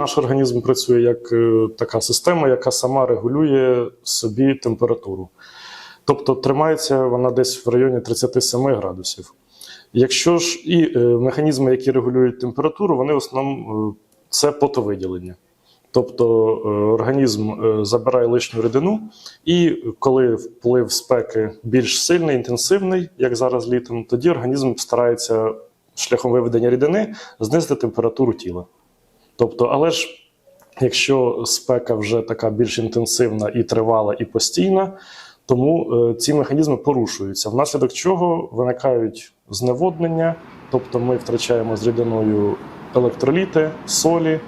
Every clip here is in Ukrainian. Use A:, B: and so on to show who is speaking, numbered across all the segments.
A: Наш організм працює як е, така система, яка сама регулює собі температуру. Тобто тримається вона десь в районі 37 градусів. Якщо ж і е, механізми, які регулюють температуру, вони в основному е, це потовиділення. Тобто організм забирає лишню рідину, і коли вплив спеки більш сильний, інтенсивний, як зараз літом, тоді організм старається шляхом виведення рідини знизити температуру тіла. Тобто, але ж якщо спека вже така більш інтенсивна і тривала, і постійна, тому е, ці механізми порушуються, внаслідок чого виникають зневоднення, тобто ми втрачаємо з рідиною електроліти, солі.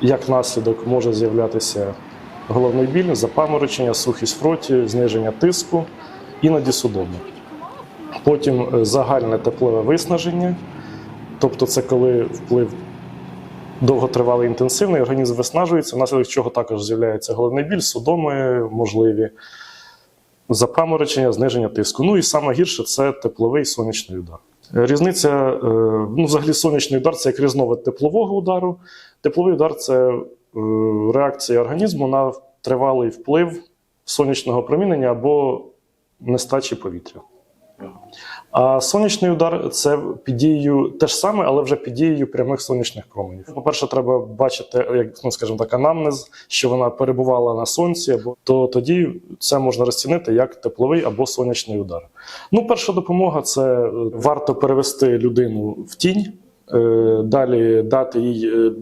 A: Як наслідок може з'являтися головний біль, запаморочення, сухість в роті, зниження тиску, іноді судоми. Потім е, загальне теплове виснаження, тобто це коли вплив довготривалий інтенсивний, організм виснажується, внаслідок чого також з'являється головний біль, судоми можливі, запаморочення, зниження тиску. Ну і саме гірше це тепловий сонячний удар. Різниця, е, ну, взагалі, сонячний удар це як різновид теплового удару. Тепловий удар це е, реакція організму на тривалий вплив сонячного промінення або нестачі повітря. А сонячний удар це під дією те ж саме, але вже під дією прямих сонячних променів. По-перше, треба бачити, як ну, скажімо так, анамнез, що вона перебувала на сонці, або то тоді це можна розцінити як тепловий або сонячний удар. Ну, перша допомога це варто перевести людину в тінь, е, далі дати їй е,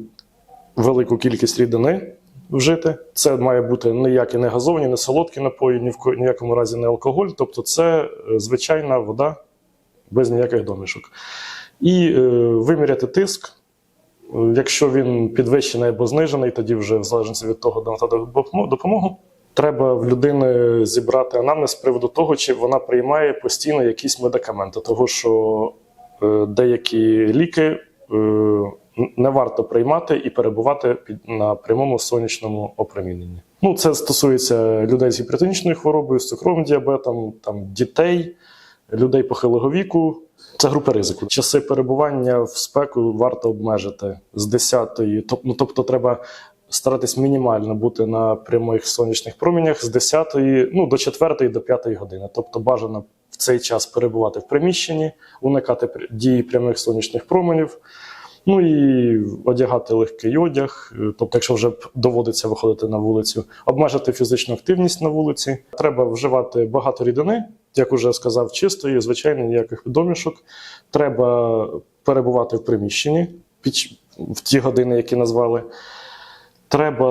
A: велику кількість рідини. Вжити це має бути ніякі не газовані, не солодкі напої, ні в ніякому разі не алкоголь. Тобто, це е, звичайна вода без ніяких домішок. І е, виміряти тиск. Е, Якщо він підвищений або знижений, тоді вже в залежності від того, де надати допомогу. Треба в людини зібрати анамнез з приводу того, чи вона приймає постійно якісь медикаменти, того що е, деякі ліки е, не варто приймати і перебувати під на прямому сонячному опроміненні. Ну, це стосується людей з гіпертонічною хворобою, з цукровим діабетом, там дітей, людей похилого віку. Це групи ризику. Часи перебування в спеку варто обмежити з 10-ї. Тоб- ну, тобто, треба старатись мінімально бути на прямих сонячних промінях з 10-ї ну, до 4-ї до 5-ї години. Тобто бажано в цей час перебувати в приміщенні, уникати дії прямих сонячних променів. Ну і одягати легкий одяг, е, тобто, якщо вже доводиться виходити на вулицю, обмежити фізичну активність на вулиці. Треба вживати багато рідини, як уже сказав, чистої, звичайно, ніяких домішок. Треба перебувати в приміщенні в ті години, які назвали. Треба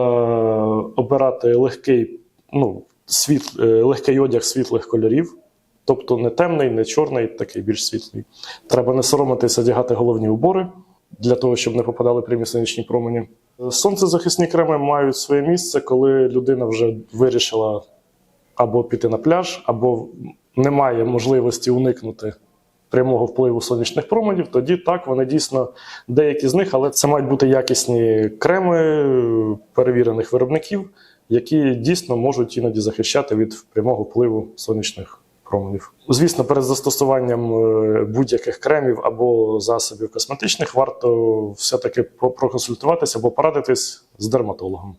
A: обирати легкий, ну, світ, е, легкий одяг світлих кольорів. Тобто не темний, не чорний, такий більш світлий. Треба не соромитися одягати головні убори для того, щоб не попадали прямі сонячні промені. Сонцезахисні креми мають своє місце, коли людина вже вирішила або піти на пляж, або немає можливості уникнути прямого впливу сонячних променів. Тоді так, вони дійсно деякі з них, але це мають бути якісні креми перевірених виробників, які дійсно можуть іноді захищати від прямого впливу сонячних променів. Звісно, перед застосуванням е, будь-яких кремів або засобів косметичних варто все-таки проконсультуватися або порадитись з дерматологом.